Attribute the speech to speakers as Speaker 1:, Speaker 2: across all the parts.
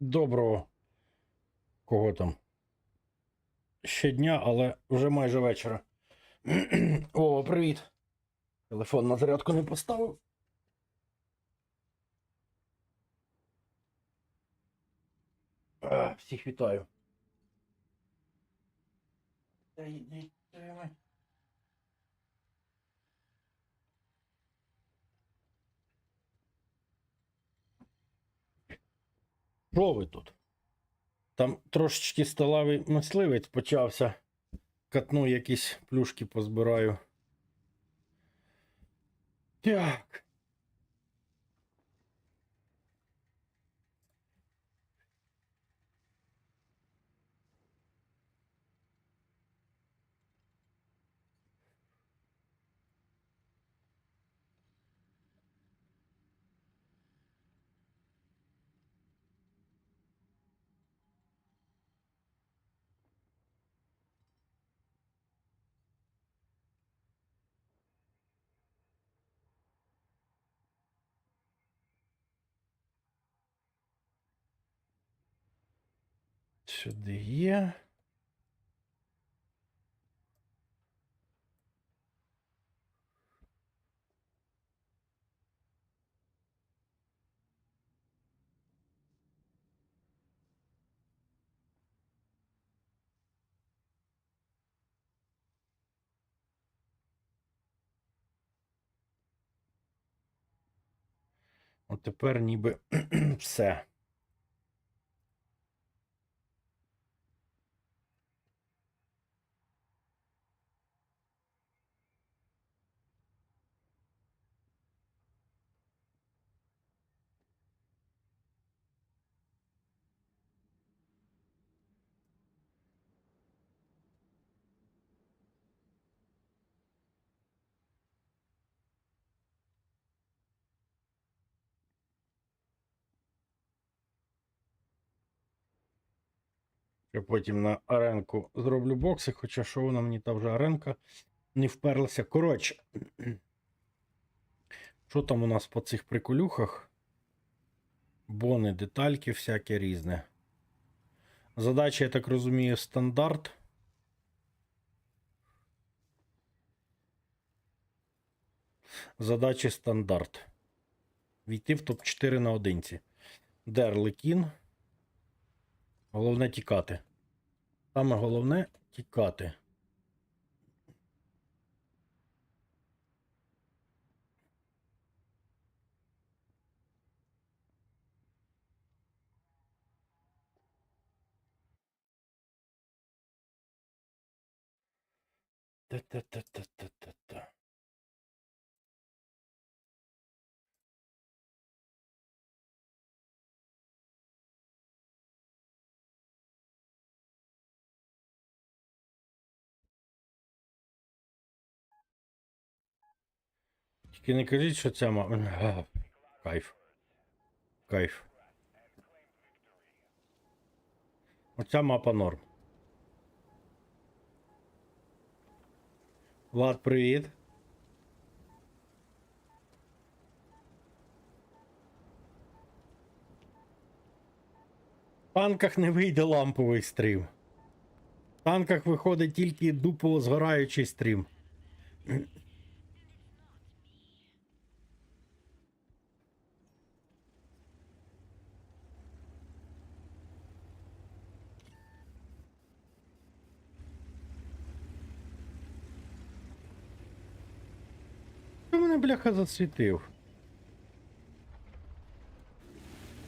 Speaker 1: Доброго. Кого там? Ще дня, але вже майже вечора. О, привіт. Телефон на зарядку не поставив. Всіх вітаю. Та йди ти ми. Що ви тут? Там трошечки сталавий мисливець почався. Катну якісь плюшки позбираю. Так. Сюди є. От тепер ніби все. Я потім на аренку зроблю бокси, хоча що вона мені та вже аренка не вперлася. Коротше, що там у нас по цих приколюхах? Бони, детальки, всяке різне. Задача, я так розумію, стандарт. Задачі стандарт. Війти в топ-4 на наодинці. Дерлекін. Головне тікати. Саме головне тікати. Та-та-та-та-та-та-та. Тільки не кажіть, що ця ма... Кайф. Кайф. Оця мапа норм. Влад, привіт. В танках не вийде ламповий стрім. В танках виходить тільки дупово згораючий стрім. Мене, бляха, засвітив?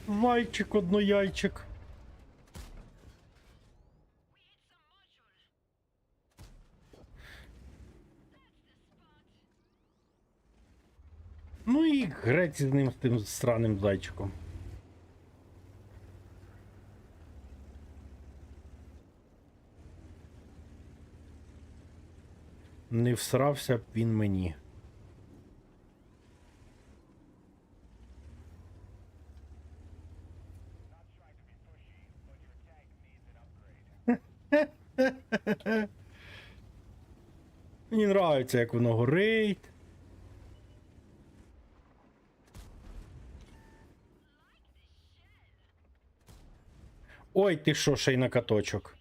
Speaker 1: Мальчик однояйчик. Ну і грець з ним з тим сраним зайчиком. Не всрався б він мені. Мені нравиться, як воно горить. Ой, ти що, ще й на каточок.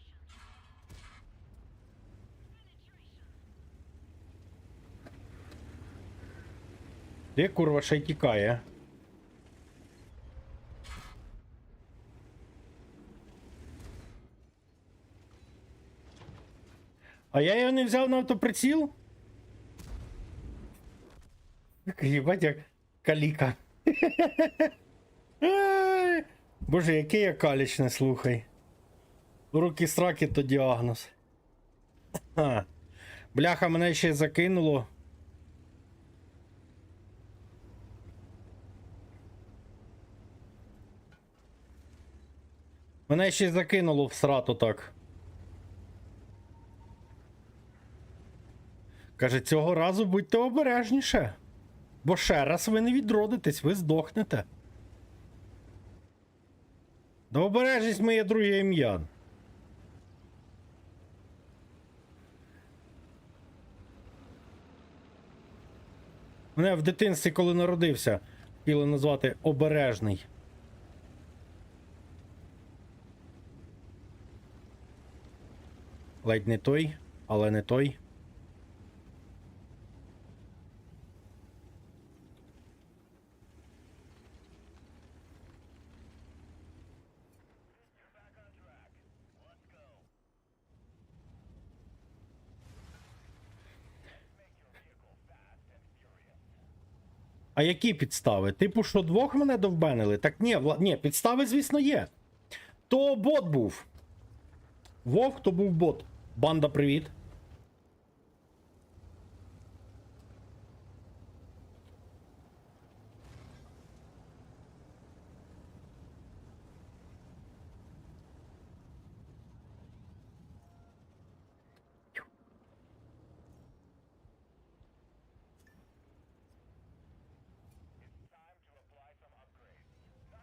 Speaker 1: Де курва ще й тікає? А я його не взяв на автоприціл? Єбать, як каліка. Боже, який я калічний, слухай. Руки сраки то діагноз. Ха. Бляха, мене ще закинуло. Мене ще закинуло в срату так. Каже, цього разу будьте обережніше. Бо ще раз ви не відродитесь, ви здохнете. Да обережність моє друге ім'я. Мене в дитинстві, коли народився, хотіли назвати обережний. Ледь не той, але не той. А які підстави? Типу, що двох мене довбенили? Так ні, вла... ні, підстави, звісно, є. То бот був. Вовк, то був бот. Банда, привіт.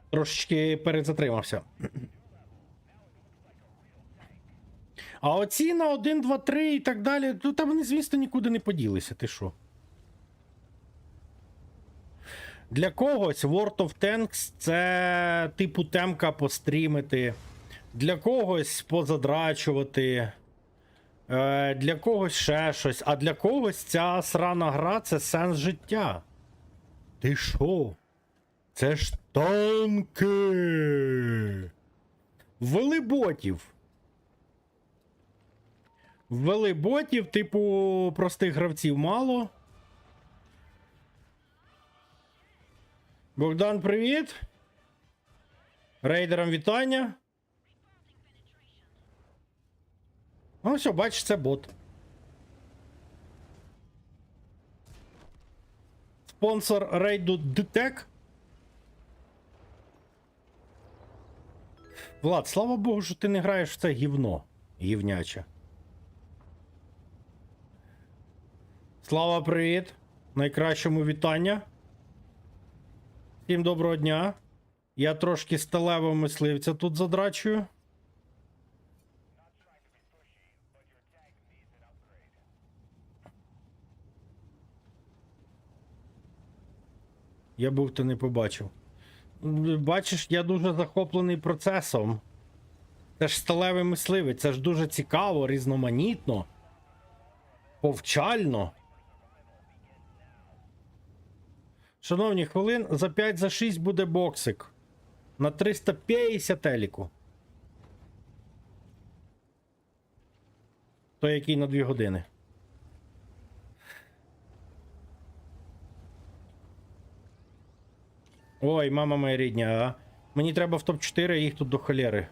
Speaker 1: Трошечки перезатримався. А оці на 1, 2, 3 і так далі, ну там вони, звісно, нікуди не поділися, ти що? Для когось World of Tanks це типу темка пострімити. Для когось позадрачувати. Е, для когось ще щось. А для когось ця срана гра це сенс життя. Ти що? Це ж танки. Ввели ботів. Ввели ботів, типу, простих гравців мало. Богдан, привіт. Рейдерам вітання. Ну, все, бачиш, це бот. Спонсор рейду ДТЕК. Влад, слава Богу, що ти не граєш в це гівно. Гівняче. Слава, привіт! Найкращому вітання. Всім доброго дня. Я трошки сталевого мисливця тут задрачую. Я був то не побачив. Бачиш, я дуже захоплений процесом. Це ж сталевий мисливець, це ж дуже цікаво, різноманітно, повчально. Шановні, хвилин за 5 за 6 буде боксик. На 350 еліку. Той, який на 2 години. Ой, мама моя рідня, а. Мені треба в топ-4, а їх тут до холєри.